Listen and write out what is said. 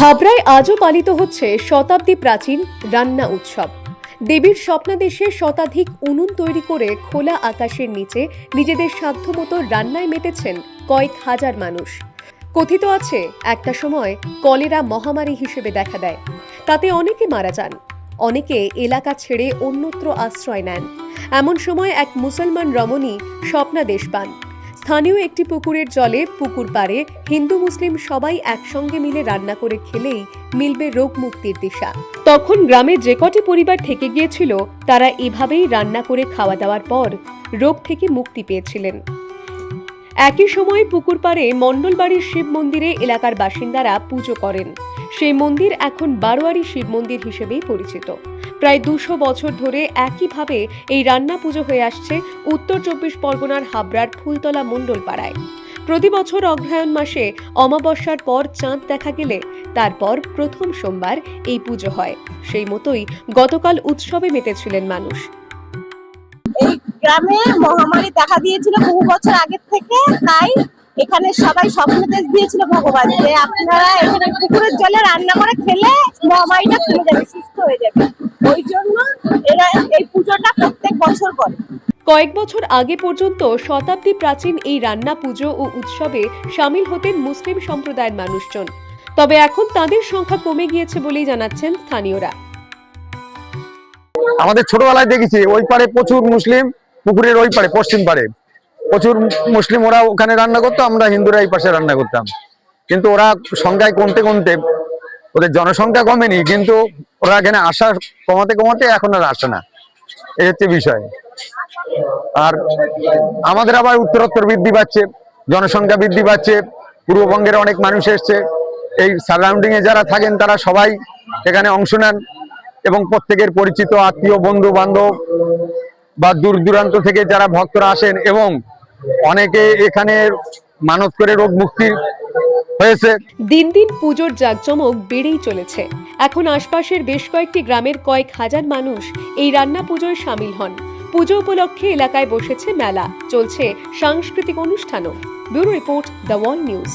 হাবড়ায় আজও পালিত হচ্ছে শতাব্দী প্রাচীন রান্না উৎসব। দেবীর স্বপ্নাদেশে শতাধিক উনুন তৈরি করে খোলা আকাশের নিচে নিজেদের সাধ্যমতো রান্নায় মেতেছেন কয়েক হাজার মানুষ। কথিত আছে, একটা সময় কলেরা মহামারী হিসেবে দেখা দেয়। তাতে অনেকে মারা যান, অনেকে এলাকা ছেড়ে অন্যত্র আশ্রয় নেন। এমন সময় এক মুসলমান রমণী স্বপ্নাদেশ পান। স্থানীয় একটি পুকুরের জলে পুকুর পাড়ে হিন্দু মুসলিম সবাই একসঙ্গে মিলে রান্না করে খেলেই মিলবে রোগ মুক্তির দিশা। তখন গ্রামে যে কটি পরিবার থেকে গিয়েছিল, তারা এভাবেই রান্না করে খাওয়া দাওয়ার পর রোগ থেকে মুক্তি পেয়েছিলেন। একই সময় পুকুর পাড়ে মণ্ডলবাড়ির শিব মন্দিরে এলাকার বাসিন্দারা পুজো করেন। সেই মন্দির এখন বারোয়ারি শিব মন্দির হিসেবেই পরিচিত। প্রায় দুশো বছর ধরে একইভাবে এই রান্না পুজো হয়ে আসছে উত্তর চব্বিশ পরগনার হাবড়ার ফুলতলা মণ্ডল পাড়ায় প্রতি বছর অগ্রহায়ণ মাসে অমাবস্যার পর চাঁদ দেখা গেলে তারপর প্রথম সোমবার এই পুজো হয়। সেই মতোই গতকাল উৎসবে মেতেছিলেন মানুষ। গ্রামে মহামারী দেখা দিয়েছিল বহু বছর আগের থেকে তাই এখানে সবাই স্বপ্নদেশ দিয়েছিল ভগবান যে আপনারা এখানে পুকুরের জলে রান্না করে খেলে মহামারীটা কমে যাবে সুস্থ হয়ে যাবে। ওই জন্য এরা এই পুজোটা প্রত্যেক বছর করে। কয়েক বছর আগে পর্যন্ত শতাব্দী প্রাচীন এই রান্না পুজো ও উৎসবে সামিল হতেন মুসলিম সম্প্রদায়ের মানুষজন। তবে এখন তাদের সংখ্যা কমে গিয়েছে বলেই জানাচ্ছেন স্থানীয়রা। আমাদের ছোটবেলায় দেখেছি ওই পারে প্রচুর মুসলিম পুকুরের ওই পারে পশ্চিম পারে প্রচুর মুসলিম ওরা ওখানে রান্না করতো, আমরা হিন্দুরা এই পাশে রান্না করতাম। কিন্তু ওরা সংখ্যায় কমতে কমতে, ওদের জনসংখ্যা কমেনি, কিন্তু ওরা এখানে আসা কমাতে কমাতে এখন আর আসে না। এই হচ্ছে বিষয়। আর আমাদের আবার উত্তরোত্তর বৃদ্ধি পাচ্ছে, জনসংখ্যা বৃদ্ধি পাচ্ছে, পূর্ববঙ্গের অনেক মানুষ এসছে। এই সারাউন্ডিং এ যারা থাকেন, তারা সবাই এখানে অংশ নেন এবং প্রত্যেকের পরিচিত, আত্মীয় বন্ধু বান্ধব বা দূর দূরান্ত থেকে যারা ভক্তরা আসেন এবং অনেকে এখানে মানত করে রোগ মুক্তি দিন দিন পুজোর জাঁকজমক বেড়েই চলেছে। এখন আশপাশের বেশ কয়েকটি গ্রামের কয়েক হাজার মানুষ এই রান্না পুজোয় সামিল হন। পুজো উপলক্ষে এলাকায় বসেছে মেলা। চলছে সাংস্কৃতিক অনুষ্ঠানও। Bureau report The Wall News.